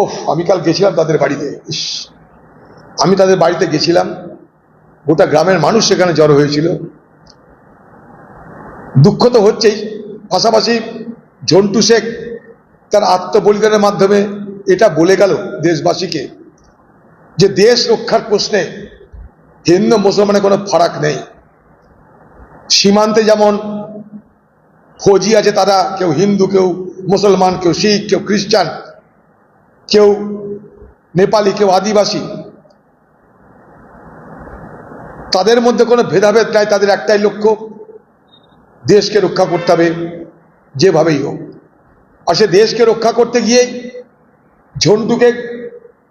ওফ, আমি কাল গেছিলাম তাদের বাড়িতে। ইস, আমি তাদের বাড়িতে গেছিলাম। গোটা গ্রামের মানুষ সেখানে জড়ো হয়েছিল। দুঃখ তো হচ্ছেই। পাশাপাশি ঝন্টু শেখ তার আত্মবলিদানের মাধ্যমে এটা বলে গেল দেশবাসীকে যে দেশ রক্ষার প্রশ্নে হিন্দু মুসলমানের কোনো ফারাক নেই। সীমান্তে যেমন ফৌজি আছে তারা, কেউ হিন্দু, কেউ মুসলমান, কেউ শিখ, কেউ খ্রিস্টান কেউ নেপালি, কেউ আদিবাসী, তাদের মধ্যে কোনো ভেদাভেদ নাই, তাদের একটাই লক্ষ্য, দেশকে রক্ষা করতে হবে যেভাবেই হোক। আর সে দেশকে রক্ষা করতে গিয়ে ঝন্টুকে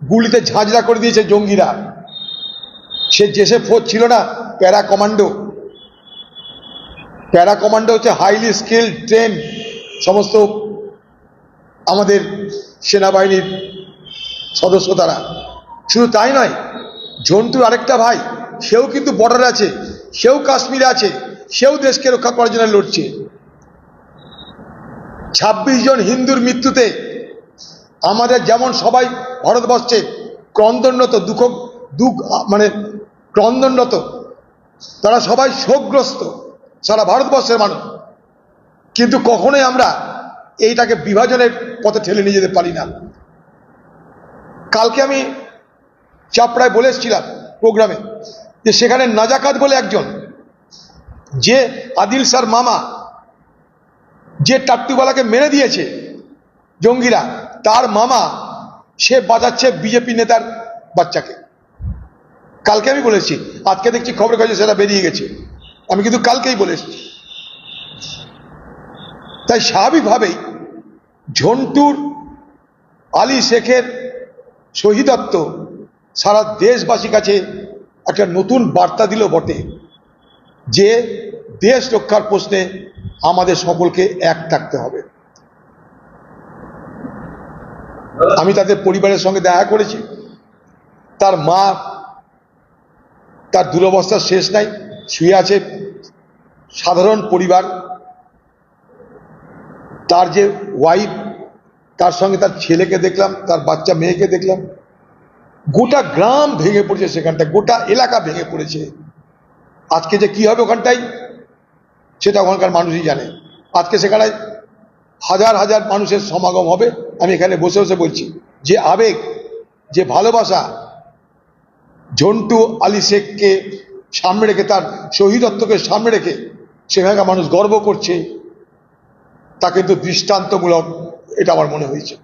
গুলিতে ঝাঁঝরা করে দিয়েছে জঙ্গিরা। সে জেসে ফোর্স ছিল না, প্যারা কমান্ডো। প্যারা কমান্ডো হচ্ছে হাইলি স্কিল ট্রেন সমস্ত আমাদের সেনাবাহিনীর সদস্য তারা। শুধু তাই নয়, ঝন্টুর আরেকটা ভাই, সেও কিন্তু বর্ডারে আছে, সেও কাশ্মীরে আছে, সেও দেশকে রক্ষা করার জন্য লড়ছে। ছাব্বিশ জন হিন্দুর মৃত্যুতে আমাদের যেমন সবাই ভারতবর্ষে ক্রন্দনরত, দুঃখ দুঃখ মানে ক্রন্দনরত, তারা সবাই শোকগ্রস্ত, সারা ভারতবর্ষের মানুষ। কিন্তু কখনোই আমরা এইটাকে বিভাজনের পথে ঠেলে নিয়ে যেতে পারি না। কালকে আমি চাপড়ায় বলে এসেছিলাম প্রোগ্রামে যে সেখানে নাজাকাত বলে একজন, যে আদিল স্যার মামা, যে টাট্টুবালাকে মেরে দিয়েছে জঙ্গিরা, তার মামা, সে বাজাচ্ছে বিজেপি নেতার বাচ্চাকে। কালকে আমি বলেছি, আজকে দেখছি খবরের কাছে সেটা বেরিয়ে গেছে। আমি কিন্তু কালকেই বলে এসেছি। তাই স্বাভাবিকভাবেই ঝন্টুর, আলী শেখের শহীদত্ব সারা দেশবাসীর কাছে একটা নতুন বার্তা দিল বটে যে দেশ রক্ষার প্রশ্নে আমাদের সকলকে এক থাকতে হবে। আমি তাদের পরিবারের সঙ্গে দেখা করেছি। তার মা, তার দুরবস্থার শেষ নাই, শুয়ে আছে সাধারণ পরিবার। তার যে ওয়াইফ তার সঙ্গে তার ছেলেকে দেখলাম, তার বাচ্চা মেয়েকে দেখলাম। গোটা গ্রাম ভেঙে পড়েছে সেখানটা, গোটা এলাকা ভেঙে পড়েছে। আজকে যে কি হবে ওখানটাই, সেটা ওখানকার মানুষই জানে। আজকে সেখানে হাজার হাজার মানুষের সমাগম হবে, আমি এখানে বসে বসে বলছি। যে আবেগ, যে ভালোবাসা, ঝন্টু আলী শেখকে সামনে রেখে, তার শহীদত্বকে সামনে রেখে সেখানকার মানুষ গর্ব করছে, তা কিন্তু দৃষ্টান্তমূলক এটা আমার মনে হয়েছে।